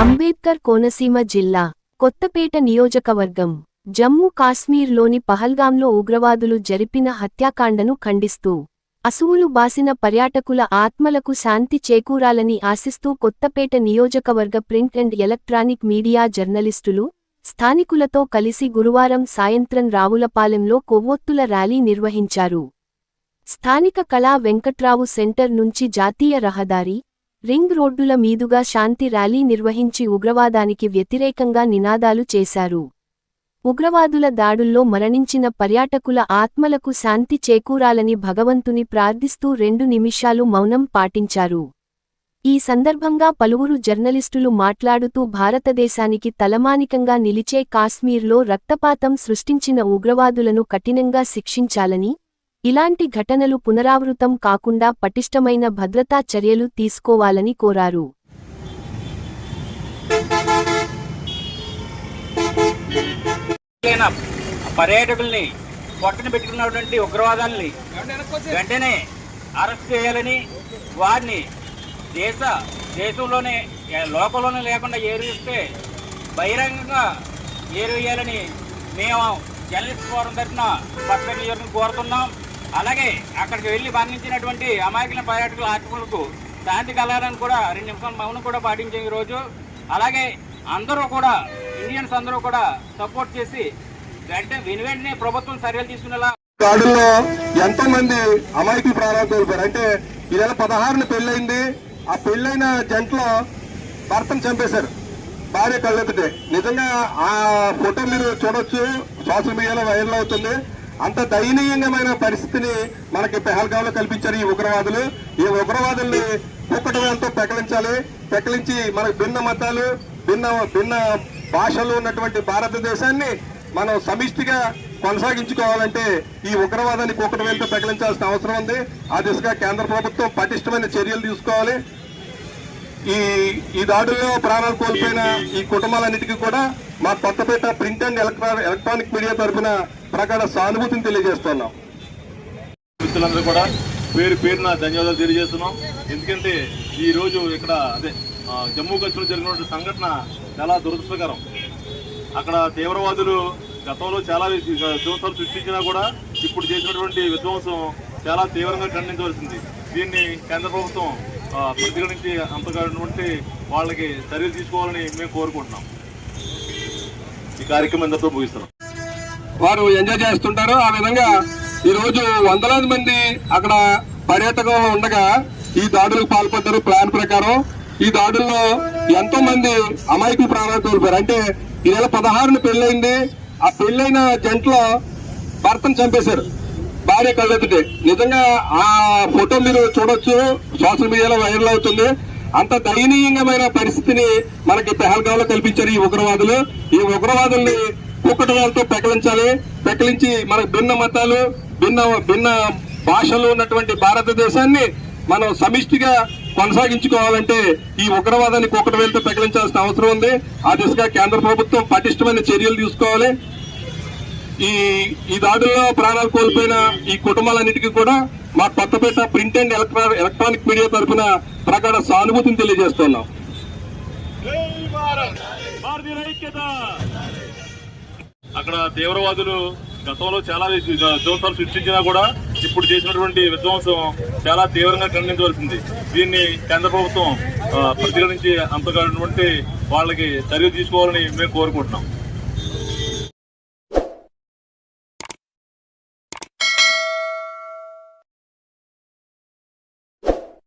అంబేద్కర్ కోనసీమ జిల్లా కొత్తపేట నియోజకవర్గం జమ్మూ కాశ్మీర్లోని పహల్గాంలో ఉగ్రవాదులు జరిపిన హత్యాకాండను ఖండిస్తూ అసువులు బాసిన పర్యాటకుల ఆత్మలకు శాంతి చేకూరాలని ఆశిస్తూ కొత్తపేట నియోజకవర్గ ప్రింట్ అండ్ ఎలక్ట్రానిక్ మీడియా జర్నలిస్టులు స్థానికులతో కలిసి గురువారం సాయంత్రం రావులపాలెంలో కొవ్వొత్తుల ర్యాలీ నిర్వహించారు. స్థానిక కళా వెంకట్రావు సెంటర్ నుంచి జాతీయ రహదారి రింగ్ రోడ్డుల మీదుగా శాంతి ర్యాలీ నిర్వహించి ఉగ్రవాదానికి వ్యతిరేకంగా నినాదాలు చేశారు. ఉగ్రవాదుల దాడుల్లో మరణించిన పర్యాటకుల ఆత్మలకు శాంతి చేకూరాలని భగవంతుని ప్రార్థిస్తూ రెండు నిమిషాలు మౌనం పాటించారు. ఈ సందర్భంగా పలువురు జర్నలిస్టులు మాట్లాడుతూ భారతదేశానికి తలమానికంగా నిలిచే కాశ్మీర్లో రక్తపాతం సృష్టించిన ఉగ్రవాదులను కఠినంగా శిక్షించాలని ఇలాంటి ఘటనలు పునరావృతం కాకుండా పటిష్టమైన భద్రతా చర్యలు తీసుకోవాలని కోరారు. పర్యాటకుల్ని పక్కన పెట్టుకున్నటువంటి ఉగ్రవాదాలని వెంటనే అరెస్ట్ చేయాలని వారిని దేశ దేశంలోనే లోకంలోనే లేకుండా ఏరిస్తే బహిరంగంగా ఏరివేయాలని మేము జర్నలిస్ట్ ఫోరం తరఫున పక్కన కోరుతున్నాం. అలాగే అక్కడికి వెళ్ళి మరణించినటువంటి అమాయకుల పర్యాటకుల ఆత్మలకు శాంతి కలగాలని కూడా రెండు నిమిషాలు మౌనం కూడా పాటించాం ఈరోజు అలాగే అందరూ కూడా ఇండియన్స్ అందరూ కూడా సపోర్ట్ చేసి వెంటనే విని వెంటనే ప్రభుత్వం చర్యలు తీసుకునేలా దాడుల్లో ఎంతో మంది అమాయకులు ప్రాణాలు కోల్పోయారు. అంటే ఈ నెల పదహారున పెళ్ళైంది ఆ పెళ్ళైన జంటలో భర్తను చంపేశారు. భార్య కళ్ళెత్తుటే. నిజంగా ఆ ఫోటో మీరు చూడొచ్చు. సోషల్ మీడియాలో వైరల్ అవుతుంది. అంత దయనీయంగా పరిస్థితిని మనకి పెహల్గాంలో కల్పించారు ఈ ఉగ్రవాదులు. ఈ ఉగ్రవాదుల్ని కుక్కటంతో పెకలించాలి పెకలించి మనకు భిన్న మతాలు భిన్న భిన్న భాషలు ఉన్నటువంటి భారతదేశాన్ని మనం సమిష్టిగా కొనసాగించుకోవాలంటే ఈ ఉగ్రవాదాన్ని కుక్కట ప్రకటించాల్సిన అవసరం ఉంది. ఆ దిశగా కేంద్ర ప్రభుత్వం పటిష్టమైన చర్యలు తీసుకోవాలి. ఈ ఈ దాడుల్లో ప్రాణాలు కోల్పోయిన ఈ కుటుంబాలన్నిటికీ కూడా మా Kothapeta print and electronic media తరఫున ప్రగాఢ సానుభూతిని తెలియజేస్తున్నాం. మిత్రులందరూ కూడా పేరు పేరున ధన్యవాదాలు తెలియజేస్తున్నాం. ఎందుకంటే ఈ రోజు ఇక్కడ అదే జమ్మూ కాశ్మీర్ జరిగినటువంటి సంఘటన చాలా దురదృష్టకరం. అక్కడ తీవ్రవాదులు గతంలో చాలా విధ్వంసాలు సృష్టించినా కూడా ఇప్పుడు చేసినటువంటి విధ్వంసం చాలా తీవ్రంగా ఖండించవలసింది. దీన్ని కేంద్ర ప్రభుత్వం ఆ, పరిగణించి అంతగానటువంటి వాళ్ళకి చర్యలు తీసుకోవాలని మేము కోరుకుంటున్నాం. ఈ కార్యక్రమం ముగిస్తున్నాం? వారు ఎంజాయ్ చేస్తుంటారు. ఆ విధంగా ఈ రోజు వందలాది మంది అక్కడ పర్యాటకంలో ఉండగా ఈ దాడులకు పాల్పడ్డారు ప్లాన్ ప్రకారం. ఈ దాడుల్లో ఎంతో మంది అమాయకులు ప్రాణాలు కోల్పోయారు. అంటే ఈ నెల పదహారున పెళ్ళైంది ఆ పెళ్ళైన జంటలో భర్తను చంపేశారు. భార్య కళ్ళెత్తుటే నిజంగా ఆ ఫోటో మీరు చూడొచ్చు. సోషల్ మీడియాలో వైరల్ అవుతుంది. అంత దయనీయంగమైన పరిస్థితిని మనకి పెహల్గాంలో కల్పించారు ఈ ఉగ్రవాదులు. ఈ ఉగ్రవాదుల్ని కుక్కటవేలతో పెకలించాలి. పెకలించి మనకు భిన్న మతాలు భిన్న భిన్న భాషలు ఉన్నటువంటి భారతదేశాన్ని మనం సమిష్టిగా కొనసాగించుకోవాలంటే ఈ ఉగ్రవాదాన్ని కుక్కటవేలతో పెకలించాల్సిన అవసరం ఉంది. ఆ దిశగా కేంద్ర ప్రభుత్వం పటిష్టమైన చర్యలు తీసుకోవాలి. ఈ ఈ దాడుల్లో ప్రాణాలు కోల్పోయిన ఈ కుటుంబాలన్నిటికీ కూడా మా Kothapeta print and electro electronic media తరఫున ప్రగాఢ సానుభూతిని తెలియజేస్తున్నాం. అక్కడ తీవ్రవాదులు గతంలో చాలా విధ్వంసాలు సృష్టించినా కూడా ఇప్పుడు చేసినటువంటి విధ్వంసం చాలా తీవ్రంగా ఖండించవలసింది. దీన్ని కేంద్ర ప్రభుత్వం ఆ, పరిగణించి అంతగానటువంటి వాళ్ళకి చర్య తీసుకోవాలని మేము కోరుకుంటున్నాం.